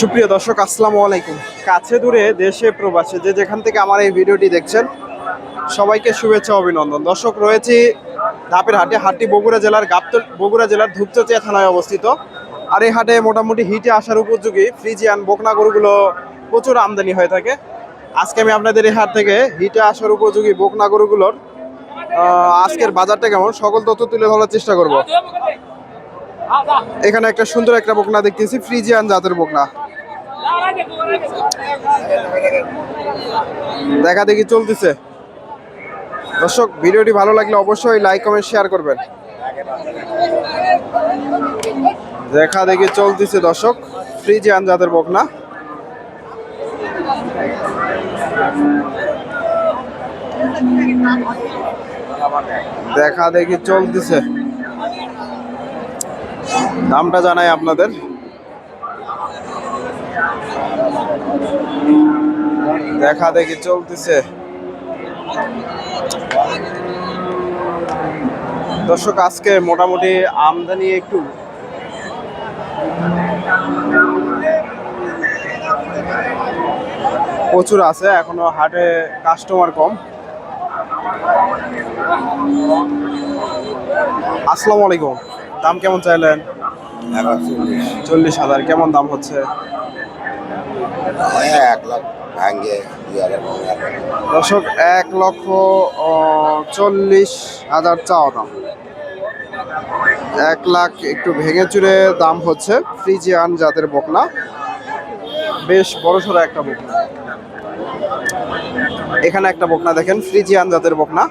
সুপ্রিয় দর্শক, আসসালামু আলাইকুম। কাছে দূরে দেশে প্রবাসে যে যেখান থেকে আমার এই ভিডিওটি দেখছেন, সবাইকে শুভেচ্ছা, অভিনন্দন। দর্শক, রয়েছি ধাপের হাটে, হাটটি বগুড়া জেলার গাবতল, বগুড়া জেলার ধূপচচিয়া থানায় অবস্থিত। আর এই হাটে মোটামুটি হিটে আসার উপযোগী ফ্রিজিয়ান বকনা গরুগুলো প্রচুর আমদানি হয়ে থাকে। আজকে আমি আপনাদের এই হাট থেকে হিটে আসার উপযোগী বকনা গরুগুলোর আজকের বাজারটা কেমন? সকল তথ্য তুলে ধরার চেষ্টা করব। এখানে একটা সুন্দর একটা বকনা দেখতেছি, ফ্রিজিয়ান জাতের বকনা। দেখা দেখি চলতেছে। দর্শক, ভিডিওটি ভালো লাগলে অবশ্যই লাইক, কমেন্ট, শেয়ার করবেন। দেখা দেখি চলতেছে দর্শক, ফ্রিজিয়ান জাতের বকনা। দেখা দেখি চলতেছে। দামটা জানাই আপনাদের। দেখা দেখি চলতেছে। দর্শক, আজকে মোটামুটি আমদানি একটু প্রচুর আছে, এখনও হাটে কাস্টমার কম। আসসালামু আলাইকুম। দাম কেমন চাইলেন? চল্লিশ হাজার, কেমন দাম হচ্ছে? এক লাখ ভাঙ্গে দর্শক, এক লক্ষ চল্লিশ হাজার চাওয়া দাম। এক লাখ একটু ভেঙে চুরে দাম হচ্ছে ফ্রিজিয়ান জাতের বকনা। বেশ বড়সড় একটা বকনা। এখানে একটা বকনা দেখেন, ফ্রিজিয়ান জাতের বকনা।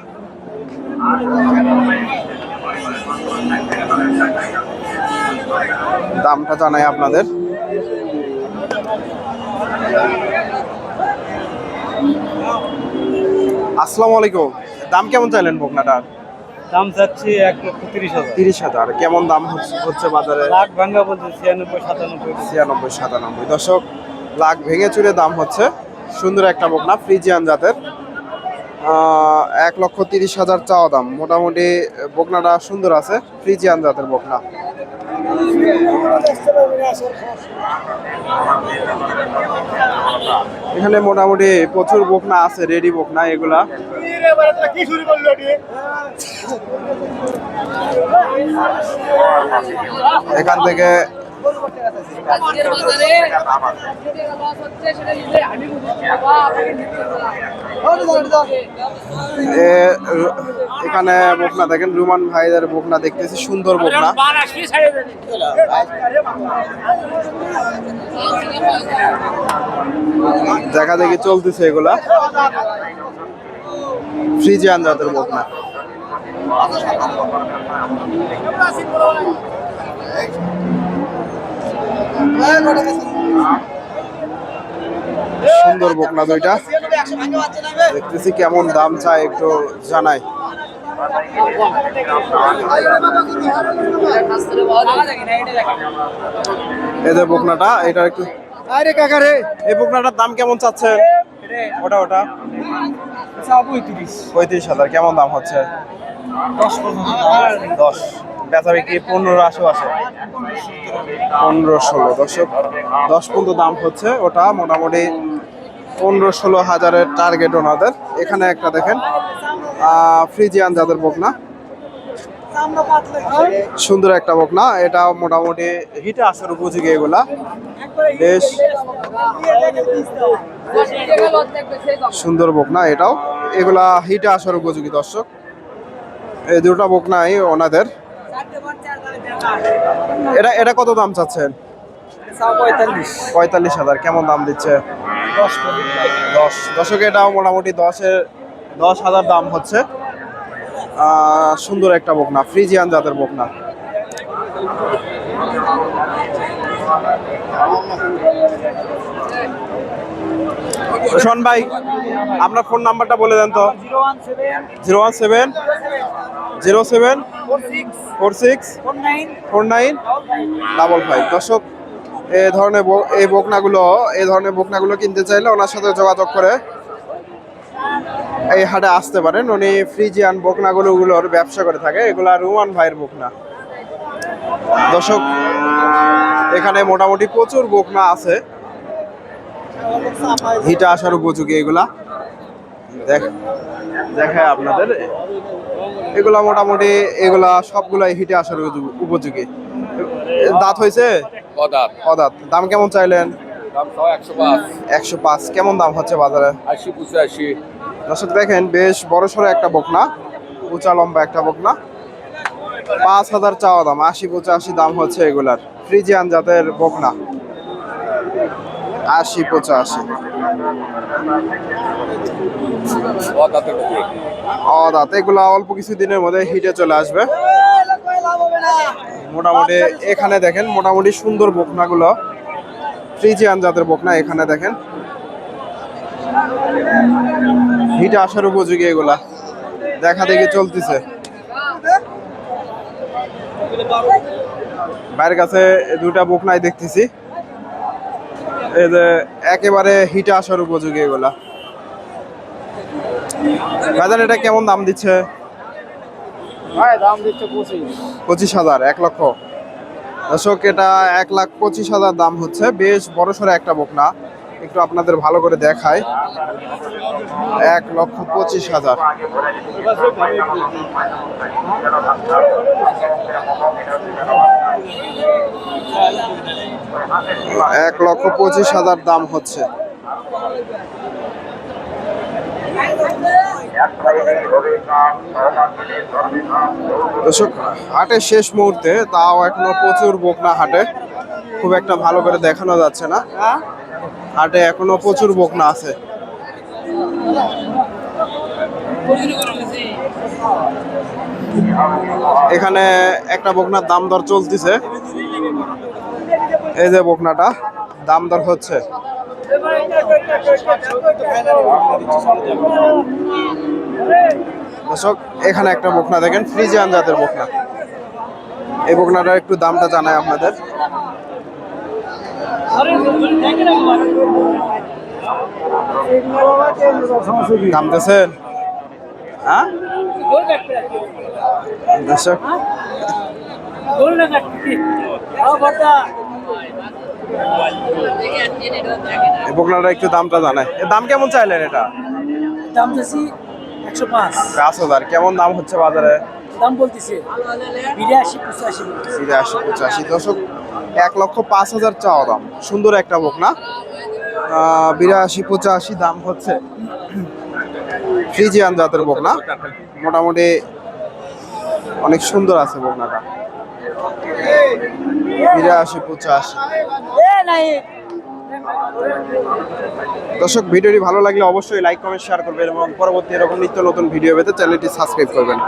দামটা জানাই আপনাদের। আসসালামু আলাইকুম। দাম কেমন চাইলেন বকনাটার দাম চাচ্ছি এক লক্ষ তিরিশ হাজার। তিরিশ হাজার। কেমন দাম হচ্ছে- হচ্ছে বাজারে? লাখ ভাঙ্গা বলছে ছিয়ানব্বই সাতানব্বই। ছিয়ানব্বই সাতানব্বই। দশক লাখ ভেঙে চুরে দাম হচ্ছে। সুন্দর একটা বকনা ফ্রিজিয়ান জাতের। এক লক্ষ তিরিশ হাজার চাওয়া দাম। মোটামুটি বকনাটা সুন্দর আছে ফ্রিজিয়ান জাতের বকনা এখানে মোটামুটি প্রচুর বকনা আছে রেডি বকনা এগুলা। এখান থেকে এখানে বকনা, দেখেন রুমান ভাইদের বকনা দেখতেছি, সুন্দর বকনা। দেখা দেখি চলতেছে এগুলা। ফ্রিজিয়ান জাতের বকনা। সুন্দর বকনা দুইটা। দেখতেছি কেমন দাম চাই একটু জানাই। এদের বকনাটা এটা একটু আরে কাকা রে। এই বকনাটার দাম কেমন চাচ্ছেন ওটা ওটা। পঁয়ত্রিশ। পঁয়ত্রিশ হাজার কেমন দাম হচ্ছে? দশ দশ। বেচা বিক্রি পনেরো আশি আছে। পনেরো ষোলো। দশক দশ পর্যন্ত দাম হচ্ছে। ওটা মোটামুটি পনেরো ষোলো হাজারের টার্গেট ওনাদের। এখানে একটা দেখেন ফ্রিজিয়ান যাদের বকনা। সুন্দর একটা বকনা। এটা মোটামুটি হিটে আসার উপযোগী এগুলা। বেশ সুন্দর বকনা এটাও। এগুলা হিটে আসার উপযোগী দর্শক। এই দুটো বকনাই ওনাদের। এটা এটা কত দাম চাচ্ছেন? পঁয়তাল্লিশ। হাজার কেমন দাম দিচ্ছে? দশ দশ। দশকে এটাও মোটামুটি দশের দশ হাজার দাম হচ্ছে। সুন্দর একটা বকনা ফ্রিজিয়ান জাতের বকনা। শোন ভাই আপনার ফোন নাম্বারটা বলে দেন তো। Zero one seven. Zero seven four six four nine double five. দর্শক এ ধরনের এই বকনাগুলো এই ধরনের বকনাগুলো কিনতে চাইলে ওনার সাথে যোগাযোগ করে এই হাটে আসতে পারেন। উনি ফ্রিজিয়ান বকনাগুলোগুলোর ব্যবসা করে থাকে। এগুলা রুমান ভাইয়ের বকনা। দর্শক এখানে মোটামুটি প্রচুর বকনা আছে। হিটা আসার উপযোগী এগুলা। দেখায় আপনাদের। এগুলা মোটামুটি এগুলা সবগুলাই হিটে আসার উপযোগী- দাঁত হয়েছে? অদাঁত। দাম কেমন চাইলেন? একশো পাঁচ। একশো পাঁচ। কেমন দাম হচ্ছে বাজারে? আশি পঁচাশি। দর্শক দেখেন বেশ বড় সড়ো একটা বকনা উঁচা লম্বা একটা বকনা। পাঁচ হাজার চাওয়া দাম আশি পঁচাশি দাম হচ্ছে এগুলার। ফ্রিজিয়ান জাতের বকনা। আশি, পঁচাশি। উপরে এগুলা অল্প কিছু দিনের মধ্যে হিটে চলে আসবে। মোটামুটি এখানে দেখেন, মোটামুটি সুন্দর বকনাগুলো। ফ্রিজিয়ান জাতের বকনা এখানে দেখেন। হিটে আসার উপযোগী এগুলা। দেখা দেখি চলতেছে। বাইরের কাছে দুটা বকনাই দেখতেছি। এই যে একেবারে হিটে আসার উপযোগী এগুলা। বাজার এটা কেমন দাম দিচ্ছে? ভাই দাম দিচ্ছে পঁচিশ। পঁচিশ হাজার এক লক্ষ। দর্শক এটা এক লাখ পঁচিশ হাজার দাম হচ্ছে। বেশ বড় সড়ো একটা বকনা। একটু আপনাদের ভালো করে দেখায় এক লক্ষ পঁচিশ হাজার। এক লক্ষ পঁচিশ হাজার দাম হচ্ছে। হাটের শেষ মুহূর্তে তাও এখনও প্রচুর বকনা হাটে। খুব একটা ভালো করে দেখানো যাচ্ছে না। হাটে এখনও প্রচুর বকনা আছে। এখানে একটা বকনার দাম দর চলতেছে। এই যে বকনাটা, দাম দর হচ্ছে। দর্শক, এখানে একটা বকনা দেখেন, ফ্রিজিয়ান জাতের বকনা। এই বকনাটার একটু দামটা জানাই আপনাদের। দাম হ্যাঁ? দর্শক। একটু দামটা এর দাম কেমন চাইলেন এটা? দাম দিচ্ছি একশো পাঁচ পাঁচ হাজার। কেমন দাম হচ্ছে বাজারে? দাম বলতেছে বিরাশি পঁচাশি। বিরাশি পঁচাশি। দশক এক লক্ষ পাঁচ হাজার চাওয়া দাম। সুন্দর একটা বকনা। না বিরাশি, পঁচাশি দাম হচ্ছে। ফ্রিজিয়ান জাতের বকনা। মোটামুটি অনেক সুন্দর আছে বকনাটা। বিরাশি, পঁচাশি। দর্শক, ভিডিওটি ভালো লাগলে অবশ্যই লাইক কমেন্ট শেয়ার করবেন এবং পরবর্তী এরকম নিত্য নতুন ভিডিও পেতে চ্যানেলটি সাবস্ক্রাইব করবেন।